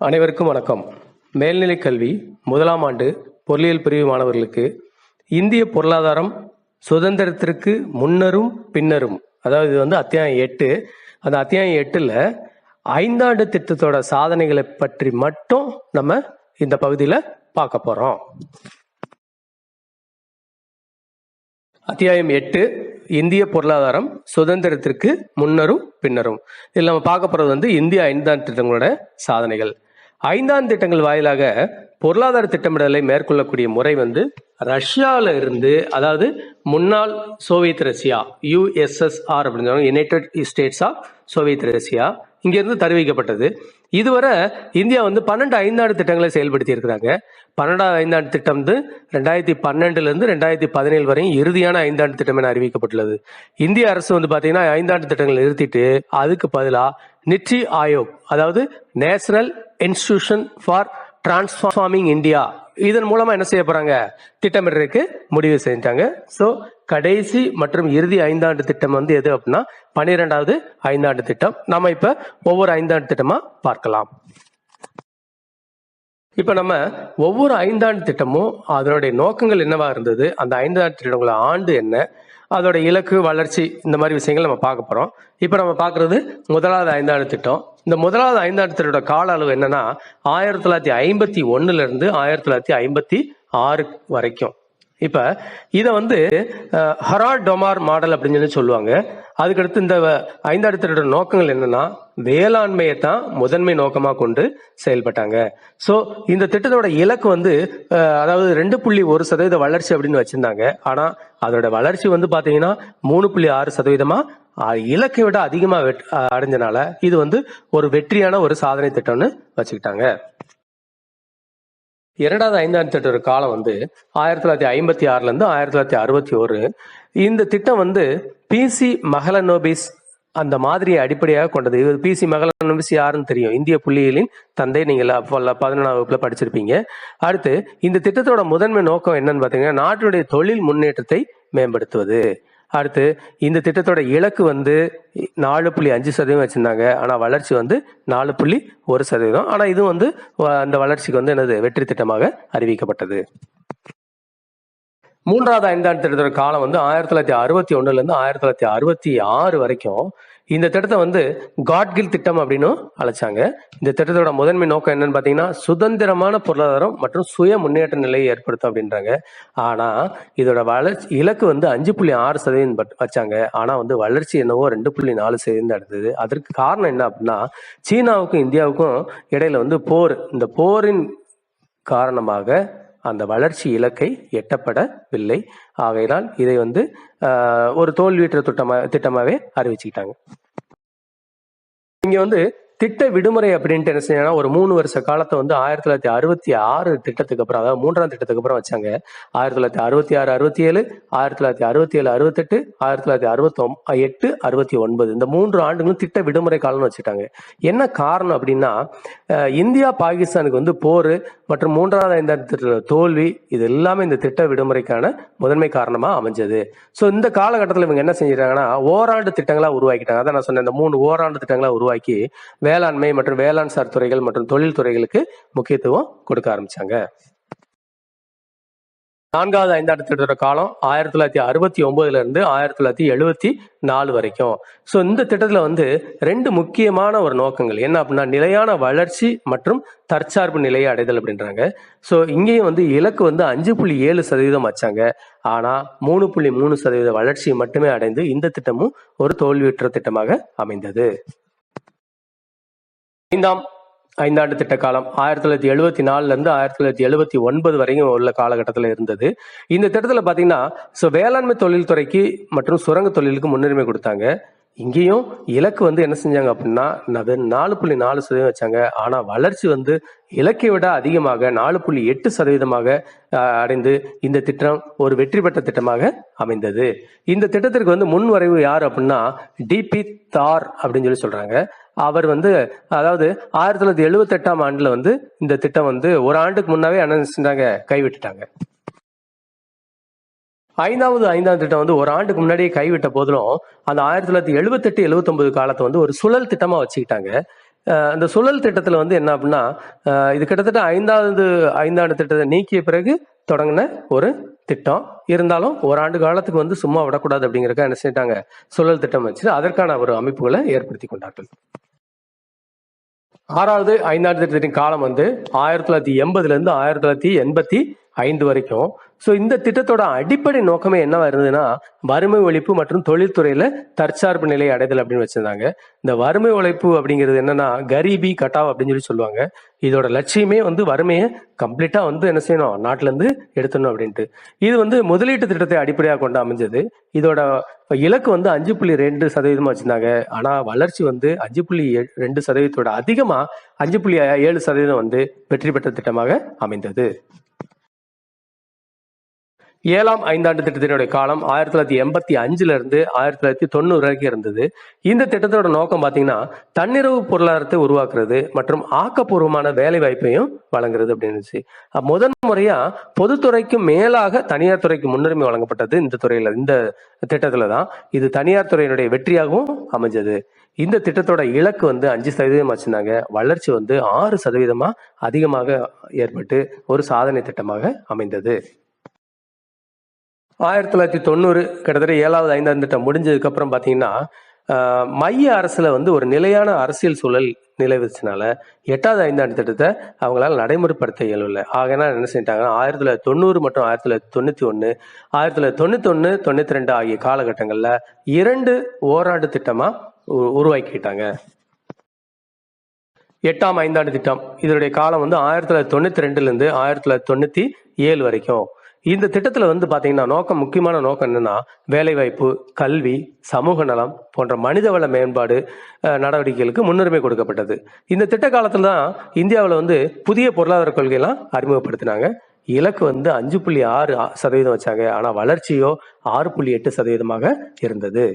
அனைவருக்கும் வணக்கம். மேல்நிலைக் கல்வி முதலாம் ஆண்டு பொருளியல் பிரிவு மாணவர்களுக்கு இந்திய பொருளாதாரம் சுதந்திரத்திற்கு முன்னரும் பின்னரும் அதாவது இது வந்து அத்தியாயம் எட்டு. அந்த அத்தியாயம் எட்டில் ஐந்தாண்டு திட்டத்தோட சாதனைகளை பற்றி மட்டும் நம்ம இந்த பகுதியில் பார்க்க போகிறோம் அத்தியாயம் எட்டு இந்திய பொருளாதாரம் சுதந்திரத்திற்கு முன்னரும் பின்னரும். இதில் நம்ம பார்க்க போகிறது வந்து இந்திய ஐந்தாண்டு திட்டங்களோட சாதனைகள். ஐந்தாண்டு திட்டங்கள் வாயிலாக பொருளாதார திட்டமிடலை மேற்கொள்ளக்கூடிய முறை வந்து ரஷ்யாவில் இருந்து அதாவது முன்னாள் சோவியத் ரஷ்யா யுஎஸ்எஸ்ஆர் அப்படின்னு சொன்னாங்க united states of soviet Russia இங்கிருந்து தருவிக்கப்பட்டது. இதுவரை இந்தியா வந்து பன்னெண்டு ஐந்தாண்டு திட்டங்களை செயல்படுத்தி இருக்கிறாங்க. பன்னெண்டாவது ஐந்தாண்டு திட்டம் வந்து ரெண்டாயிரத்தி பன்னெண்டுல இருந்து ரெண்டாயிரத்தி பதினேழு வரையும் இறுதியான ஐந்தாண்டு திட்டம் என அறிவிக்கப்பட்டுள்ளது. இந்திய அரசு வந்து பாத்தீங்கன்னா ஐந்தாண்டு திட்டங்களை நிறுத்திட்டு அதுக்கு பதிலாக நிச்சி ஆயோக் அதாவது national institution for transforming India இதன் மூலமா என்ன செய்ய போறாங்க? திட்டமிடுறதுக்கு முடிவு செஞ்சாங்க ஸோ கடைசி மற்றும் இறுதி ஐந்தாண்டு திட்டம் வந்து எது அப்படின்னா பன்னிரெண்டாவது ஐந்தாண்டு திட்டம். நம்ம இப்ப ஒவ்வொரு ஐந்தாண்டு திட்டமா பார்க்கலாம். இப்ப நம்ம ஒவ்வொரு ஐந்தாண்டு திட்டமும் அதனுடைய நோக்கங்கள் என்னவா இருந்தது? அந்த ஐந்தாண்டு திட்டங்களோட ஆண்டு என்ன? அதோட இலக்கு வளர்ச்சி இந்த மாதிரி விஷயங்கள் நம்ம பார்க்க போறோம். இப்ப நம்ம பார்க்கிறது முதலாவது ஐந்தாண்டு திட்டம். இந்த முதலாவது ஐந்தாண்டு கால அளவு என்னன்னா ஆயிரத்தி தொள்ளாயிரத்தி ஐம்பத்தி ஒன்னுல இருந்து ஆயிரத்தி தொள்ளாயிரத்தி ஐம்பத்தி ஆறு வரைக்கும். இப்ப இத வந்து அஹ், ஹராட் டொமார் மாடல் அப்படின்னு சொல்லி சொல்லுவாங்க. அதுக்கடுத்து இந்த ஐந்தாண்டு நோக்கங்கள் என்னன்னா வேளாண்மையை தான் முதன்மை நோக்கமா கொண்டு செயல்பட்டாங்க. ஸோ இந்த திட்டத்தோட இலக்கு வந்து அதாவது ரெண்டு புள்ளி ஒரு சதவீத வளர்ச்சி அப்படின்னு வச்சிருந்தாங்க. ஆனா அதோட வளர்ச்சி வந்து பாத்தீங்கன்னா மூணு புள்ளி ஆறு சதவீதமா இலக்கை விட அதிகமா வெட்- அடைஞ்சனால இது வந்து ஒரு வெற்றியான ஒரு சாதனை திட்டம்னு வச்சுக்கிட்டாங்க. இரண்டாவது ஐந்தாண்டு திட்டத்தோட காலம் வந்து ஆயிரத்தி தொள்ளாயிரத்தி ஐம்பத்தி ஆறுல இருந்து ஆயிரத்தி தொள்ளாயிரத்தி அறுபத்தி ஒரு இந்த திட்டம் வந்து பிசி மகளனோபிஸ் அந்த மாதிரியை அடிப்படையாக கொண்டது. இது பிசி மகளனோபிஸ் யாருன்னு தெரியும். இந்திய புள்ளியியலின் தந்தை நீங்கள் பதினொன்றாம் வகுப்புல படிச்சிருப்பீங்க. அடுத்து இந்த திட்டத்தோட முதன்மை நோக்கம் என்னன்னு பார்த்தீங்கன்னா நாட்டுடைய தொழில் முன்னேற்றத்தை மேம்படுத்துவது. அடுத்து இந்த திட்டத்தோட இலக்கு வந்து நாலு புள்ளி அஞ்சு சதவீதம் வச்சுருந்தாங்க. ஆனால் வளர்ச்சி வந்து நாலு புள்ளி ஒரு சதவீதம். ஆனால் இது வந்து வ- அந்த வளர்ச்சிக்கு வந்து எனது வெற்றி திட்டமாக அறிவிக்கப்பட்டது. மூன்றாவது ஐந்தாண்டு திட்டத்தோட காலம் வந்து ஆயிரத்தி தொள்ளாயிரத்தி அறுபத்தி ஒன்றுலேருந்து ஆயிரத்தி தொள்ளாயிரத்தி அறுபத்தி ஆறு வரைக்கும் இந்த திட்டத்தை வந்து காட்கில் திட்டம் அப்படின்னு அழைச்சாங்க. இந்த திட்டத்தோட முதன்மை நோக்கம் என்னன்னு பாத்தீங்கன்னா சுதந்திரமான பொருளாதாரம் மற்றும் சுய முன்னேற்ற நிலையை ஏற்படுத்தும் அப்படின்றாங்க. ஆனா இதோட வளர்ச்சி இலக்கு வந்து அஞ்சு புள்ளி ஆறு சதவீதம் பட்- வச்சாங்க. ஆனா வந்து வளர்ச்சி என்னவோ ரெண்டு புள்ளி நாலு சதவீதம் அடைந்தது அதற்கு காரணம் என்ன அப்படின்னா சீனாவுக்கும் இந்தியாவுக்கும் இடையில வந்து போர். இந்த போரின் காரணமாக அந்த வளர்ச்சி இலக்கை எட்டப்படவில்லை. ஆகையினால் இதை வந்து ஆஹ், ஒரு தோல்வியுற்ற திட்டமா திட்டமாவே அறிவிச்சுக்கிட்டாங்க. இங்க வந்து திட்ட விடுமுறை அப்படின்ட்டு என்ன செய்யணும் ஒரு மூணு வருஷ காலத்தை வந்து ஆயிரத்தி தொள்ளாயிரத்தி அறுபத்தி ஆறு திட்டத்துக்கு அப்புறம் அதாவது மூன்றாம் திட்டத்துக்கு அப்புறம் வச்சாங்க. ஆயிரத்தி தொள்ளாயிரத்தி அறுபத்தி ஆறு அறுபத்தி ஏழு ஆயிரத்தி தொள்ளாயிரத்தி அறுபத்தி ஏழு அறுபத்தெட்டு ஆயிரத்தி தொள்ளாயிரத்தி அறுபத்தி எட்டு அறுபத்தி ஒன்பது. இந்த மூன்று ஆண்டுகளும் திட்ட விடுமுறை காலம்னு வச்சுட்டாங்க. என்ன காரணம் அப்படின்னா இந்தியா பாகிஸ்தானுக்கு வந்து போர் மற்றும் மூன்றாவது ஐந்தாம் திட்ட தோல்வி இது எல்லாமே இந்த திட்ட விடுமுறைக்கான முதன்மை காரணமா அமைஞ்சது. ஸோ இந்த காலகட்டத்தில் இவங்க என்ன செஞ்சிட்டாங்கன்னா ஓராண்டு திட்டங்களாக உருவாக்கிட்டாங்க. அதான் நான் சொன்னேன் இந்த மூணு ஓராண்டு திட்டங்களாக உருவாக்கி வேளாண்மை மற்றும் வேளாண் சார் துறைகள் மற்றும் தொழில் துறைகளுக்கு முக்கியத்துவம் கொடுக்க ஆரம்பிச்சாங்க. நான்காவது ஐந்தாண்டு திட்டத்தோட காலம் ஆயிரத்தி தொள்ளாயிரத்தி அறுபத்தி ஒன்பதுல இருந்து ஆயிரத்தி தொள்ளாயிரத்தி எழுபத்தி நாலு வரைக்கும். ஸோ இந்த திட்டத்துல வந்து ரெண்டு முக்கியமான ஒரு நோக்கங்கள். என்ன அப்படின்னா நிலையான வளர்ச்சி மற்றும் தற்சார்பு நிலையை அடைதல் அப்படின்றாங்க. ஸோ இங்கேயும் வந்து இலக்கு வந்து அஞ்சு புள்ளி ஏழு சதவீதம் வச்சாங்க. ஆனா மூணு புள்ளி மூணு சதவீத வளர்ச்சி மட்டுமே அடைந்து இந்த திட்டமும் ஒரு தோல்வியுற்ற திட்டமாக அமைந்தது. ஐந்தாம் ஐந்தாண்டு திட்ட காலம் ஆயிரத்தி தொள்ளாயிரத்தி எழுபத்தி நாலுல இருந்து ஆயிரத்தி தொள்ளாயிரத்தி எழுபத்தி ஒன்பது வரைக்கும் உள்ள காலகட்டத்தில் இருந்தது. இந்த திட்டத்தில் பார்த்தீங்கன்னா ஸோ வேளாண்மை தொழில்துறைக்கு மற்றும் சுரங்க தொழிலுக்கு முன்னுரிமை கொடுத்தாங்க. இங்கேயும் இலக்கு வந்து என்ன செஞ்சாங்க அப்படின்னா நாலு புள்ளி நாலு சதவீதம் வச்சாங்க. ஆனால் வளர்ச்சி வந்து இலக்கை விட அதிகமாக நாலு புள்ளி எட்டு சதவீதமாக அடைந்து இந்த திட்டம் ஒரு வெற்றி பெற்ற திட்டமாக அமைந்தது. இந்த திட்டத்திற்கு வந்து முன் வரைவு யார் அப்படின்னா டிபி தார் அப்படின்னு சொல்லி சொல்றாங்க. அவர் வந்து அதாவது ஆயிரத்தி தொள்ளாயிரத்தி எழுபத்தி எட்டாம் ஆண்டுல வந்து இந்த திட்டம் வந்து ஒரு ஆண்டுக்கு முன்னாவே என்ன செஞ்சாங்க கைவிட்டுட்டாங்க. ஐந்தாவது ஐந்தாம் திட்டம் வந்து ஒரு ஆண்டுக்கு முன்னாடியே கைவிட்ட போதிலும் அந்த ஆயிரத்தி தொள்ளாயிரத்தி எழுபத்தெட்டு எழுபத்தொன்பது காலத்தை வந்து ஒரு சுழல் திட்டமா வச்சுக்கிட்டாங்க. அந்த சுழல் திட்டத்தில் வந்து என்ன அப்படின்னா இது கிட்டத்தட்ட ஐந்தாவது ஐந்தாண்டு திட்டத்தை நீக்கிய பிறகு தொடங்கின ஒரு திட்டம். இருந்தாலும் ஓராண்டு காலத்துக்கு வந்து சும்மா விடக்கூடாது அப்படிங்கிறக்க என்ன செஞ்சிட்டாங்க சுழல் திட்டம் வச்சு அதற்கான ஒரு அமைப்புகளை ஏற்படுத்தி கொண்டார்கள். ஆறாவது ஐந்தாண்டு திட்டத்தின் காலம் வந்து ஆயிரத்தி தொள்ளாயிரத்தி எண்பதுல இருந்து ஆயிரத்தி தொள்ளாயிரத்தி எண்பத்தி ஐந்து வரைக்கும். ஸோ இந்த திட்டத்தோட அடிப்படை நோக்கமே என்னவா இருந்ததுன்னா வறுமை ஒழிப்பு மற்றும் தொழில்துறையில தற்சார்பு நிலை அடைதல் அப்படின்னு வச்சிருந்தாங்க. இந்த வறுமை ஒழிப்பு அப்படிங்கிறது என்னன்னா கரீபி கட்டாவ் அப்படின்னு சொல்லி சொல்லுவாங்க. இதோட லட்சியமே வந்து வறுமையை கம்ப்ளீட்டா வந்து என்ன செய்யணும்? நாட்டுல இருந்து எடுத்துடணும் அப்படின்ட்டு. இது வந்து முதலீட்டு திட்டத்தை அடிப்படையாக கொண்டு அமைஞ்சது. இதோட இலக்கு வந்து அஞ்சு புள்ளி ரெண்டு சதவீதமா வச்சிருந்தாங்க. ஆனா வளர்ச்சி வந்து அஞ்சு புள்ளி ரெண்டு சதவீதத்தோட அதிகமா அஞ்சு புள்ளி ஏழு சதவீதம் வந்து வெற்றி பெற்ற திட்டமாக அமைந்தது. ஏழாம் ஐந்தாண்டு திட்டத்தினுடைய காலம் ஆயிரத்தி தொள்ளாயிரத்தி எண்பத்தி அஞ்சுல இருந்து ஆயிரத்தி தொள்ளாயிரத்தி தொண்ணூறு வரைக்கும் இருந்தது. இந்த திட்டத்தோட நோக்கம் பாத்தீங்கன்னா தன்னிறவு பொருளாதாரத்தை உருவாக்குறது மற்றும் ஆக்கப்பூர்வமான வேலை வாய்ப்பையும் வழங்குறது அப்படின்னு இருந்துச்சு. முதன் முறையா பொதுத்துறைக்கு மேலாக தனியார் துறைக்கு முன்னுரிமை வழங்கப்பட்டது இந்த துறையில இந்த திட்டத்துல தான் இது தனியார் துறையினுடைய வெற்றியாகவும் அமைஞ்சது. இந்த திட்டத்தோட இலக்கு வந்து அஞ்சு சதவீதம் வச்சிருந்தாங்க வளர்ச்சி வந்து ஆறு சதவீதமா அதிகமாக ஏற்பட்டு ஒரு சாதனை திட்டமாக அமைந்தது. ஆயிரத்தி தொள்ளாயிரத்தி தொண்ணூறு கிட்டத்தட்ட ஏழாவது ஐந்தாம் திட்டம் முடிஞ்சதுக்கப்புறம் பார்த்தீங்கன்னா மைய அரசில் வந்து ஒரு நிலையான அரசியல் சூழல் நிலவுச்சுனால எட்டாவது ஐந்தாண்டு திட்டத்தை அவங்களால நடைமுறைப்படுத்த இயலவில்லை. ஆகனா என்ன செஞ்சிட்டாங்கன்னா ஆயிரத்தி தொள்ளாயிரத்தி தொண்ணூறு மற்றும் ஆயிரத்தி தொள்ளாயிரத்தி தொண்ணூற்றி ஒன்று ஆயிரத்தி தொள்ளாயிரத்தி தொண்ணூத்தி ஒன்று ரெண்டு ஆகிய காலகட்டங்களில் இரண்டு ஓராண்டு திட்டமாக உ- உருவாக்கிட்டாங்க. எட்டாம் ஐந்தாண்டு திட்டம். இதனுடைய காலம் வந்து ஆயிரத்தி தொள்ளாயிரத்தி தொண்ணூற்றி ரெண்டுலேருந்து ஆயிரத்தி தொள்ளாயிரத்தி தொண்ணூற்றி ஏழு வரைக்கும். இந்த திட்டத்தில் வந்து பார்த்தீங்கன்னா நோக்கம் முக்கியமான நோக்கம் என்னென்னா வேலைவாய்ப்பு கல்வி சமூக நலம் போன்ற மனிதவள மேம்பாடு நடவடிக்கைகளுக்கு முன்னுரிமை கொடுக்கப்பட்டது. இந்த திட்ட காலத்தில் தான் இந்தியாவில் வந்து புதிய பொருளாதார கொள்கையெல்லாம் அறிமுகப்படுத்தினாங்க. இலக்கு வந்து அஞ்சு புள்ளி ஆறு சதவீதம் வச்சாங்க. ஆனால் வளர்ச்சியோ ஆறு புள்ளி எட்டு சதவீதமாக இருந்தது.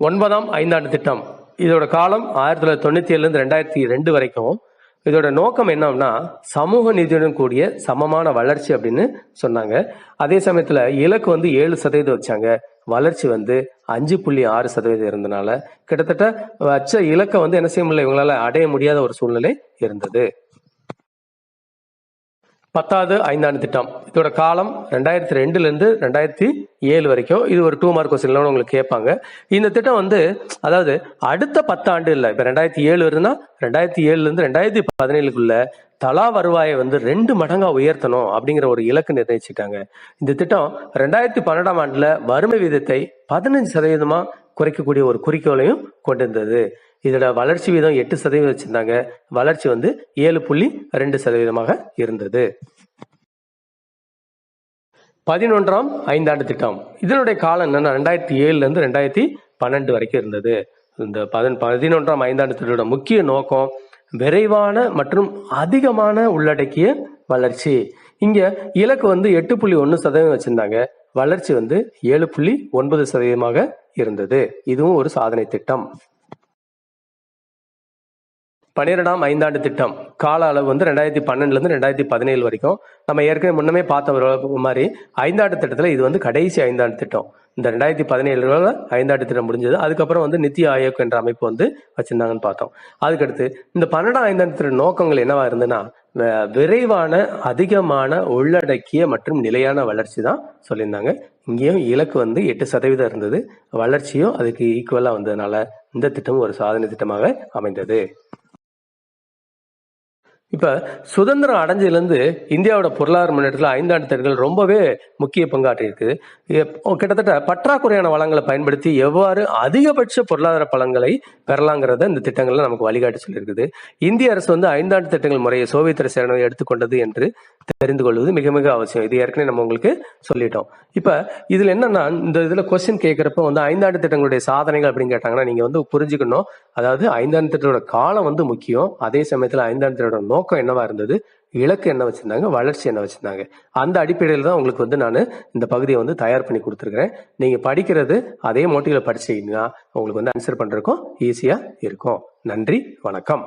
ஒன்பதாம் ஐந்தாண்டு திட்டம். இதோட காலம் ஆயிரத்தி தொள்ளாயிரத்தி தொண்ணூத்தி ஏழுலேருந்து ரெண்டாயிரத்தி ரெண்டு வரைக்கும் இதோட நோக்கம் என்னன்னா சமூக நீதியுடன் கூடிய சமமான வளர்ச்சி அப்படின்னு சொன்னாங்க. அதே சமயத்துல இலக்கு வந்து ஏழு சதவீதம் வச்சாங்க. வளர்ச்சி வந்து அஞ்சு புள்ளி ஆறு சதவீதம் இருந்தனால கிட்டத்தட்ட வச்ச இலக்கை வந்து என்ன செய்ய முடியல இவங்களால அடைய முடியாத ஒரு சூழ்நிலை இருந்தது. பத்தாவது ஐந்தாண்டு திட்டம். இதோட காலம் ரெண்டாயிரத்தி ரெண்டுலேருந்து ரெண்டாயிரத்தி ஏழு வரைக்கும். இது ஒரு டூ மார்க் கொஸ்டின்லாம் உங்களுக்கு கேட்பாங்க. இந்த திட்டம் வந்து அதாவது அடுத்த பத்தாண்டு இல்லை இப்போ ரெண்டாயிரத்தி ஏழு இருந்தால் ரெண்டாயிரத்தி ஏழுலேருந்து ரெண்டாயிரத்தி பதினேழுக்குள்ள தலா வருவாயை வந்து ரெண்டு மடங்காக உயர்த்தணும் அப்படிங்கிற ஒரு இலக்கு நிர்ணயிச்சிட்டாங்க. இந்த திட்டம் ரெண்டாயிரத்தி பன்னெண்டாம் ஆண்டில் வறுமை வீதத்தை பதினஞ்சு சதவீதமாக குறைக்கக்கூடிய ஒரு குறிக்கோளையும் கொண்டிருந்தது. இதோட வளர்ச்சி வீதம் எட்டு சதவீதம் வச்சிருந்தாங்க. வளர்ச்சி வந்து ஏழு புள்ளி ரெண்டு சதவீதமாக இருந்தது. பதினொன்றாம் ஐந்தாண்டு திட்டம். இதனுடைய காலம் என்னன்னா ரெண்டாயிரத்தி ஏழுல இருந்து ரெண்டாயிரத்தி பன்னெண்டு வரைக்கும் இருந்தது. இந்த பதின பதினொன்றாம் ஐந்தாண்டு திட்டத்தோட முக்கிய நோக்கம் விரைவான மற்றும் அதிகமான உள்ளடக்கிய வளர்ச்சி. இங்க இலக்கு வந்து எட்டு புள்ளி ஒன்று சதவீதம் வச்சிருந்தாங்க. வளர்ச்சி வந்து ஏழு புள்ளி ஒன்பது சதவீதமாக இருந்தது. இதுவும் ஒரு சாதனை திட்டம். பன்னிரெண்டாம் ஐந்தாண்டு திட்டம். கால அளவு வந்து ரெண்டாயிரத்தி பன்னெண்டுலேருந்து ரெண்டாயிரத்தி பதினேழு வரைக்கும். நம்ம ஏற்கனவே முன்னமே பார்த்த மாதிரி ஐந்தாண்டு திட்டத்தில் இது வந்து கடைசி ஐந்தாண்டு திட்டம். இந்த ரெண்டாயிரத்தி பதினேழுல ஐந்தாண்டு திட்டம் முடிஞ்சது. அதுக்கப்புறம் வந்து நித்தி ஆயோக் என்ற அமைப்பு வந்து வச்சிருந்தாங்கன்னு பார்த்தோம். அதுக்கடுத்து இந்த பன்னெண்டாம் ஐந்தாண்டு திட்ட நோக்கங்கள் என்னவா இருந்ததுன்னா விரைவான அதிகமான உள்ளடக்கிய மற்றும் நிலையான வளர்ச்சி தான் சொல்லியிருந்தாங்க. இங்கேயும் இலக்கு வந்து எட்டு சதவீதம் இருந்தது. வளர்ச்சியும் அதுக்கு ஈக்குவலாக வந்ததுனால இந்த திட்டம் ஒரு சாதனை திட்டமாக அமைந்தது. இப்போ சுதந்திரம் அடைஞ்சதுலேருந்து இந்தியாவோட பொருளாதார முன்னேற்றத்தில் ஐந்தாண்டு திட்டங்கள் ரொம்பவே முக்கிய பங்காற்றி இருக்குது கிட்டத்தட்ட பற்றாக்குறையான வளங்களை பயன்படுத்தி எவ்வாறு அதிகபட்ச பொருளாதார பலன்களை பெறலாங்கிறத இந்த திட்டங்கள்ல நமக்கு வழிகாட்டி சொல்லியிருக்குது. இந்திய அரசு வந்து ஐந்தாண்டு திட்டங்கள் முறையை சோவியத் அரசு எடுத்துக்கொண்டது என்று தெரிந்து கொள்வது மிக மிக அவசியம். இது ஏற்கனவே நம்ம உங்களுக்கு சொல்லிட்டோம். இப்போ இதில் என்னன்னா இந்த இதில் கொஸ்டின் கேட்குறப்ப வந்து ஐந்தாண்டு திட்டங்களுடைய சாதனைகள் அப்படின்னு கேட்டாங்கன்னா நீங்கள் வந்து புரிஞ்சுக்கணும். அதாவது ஐந்தாண்டு திட்டத்தோட காலம் வந்து முக்கியம். அதே சமயத்தில் ஐந்தாண்டு திட்டத்தோட நோக்கம் என்னவா இருந்தது? இலக்கு என்ன வச்சிருந்தாங்க? வளர்ச்சி என்ன வச்சிருந்தாங்க? அந்த அடிப்படையில் தான் உங்களுக்கு வந்து நான் இந்த பகுதியை வந்து தயார் பண்ணி கொடுத்துருக்கிறேன். நீங்க படிக்கிறது அதே மோட்டிவ்ல படிச்சீங்கன்னா உங்களுக்கு வந்து ஆன்சர் பண்றதுக்கும் ஈஸியா இருக்கும். நன்றி வணக்கம்.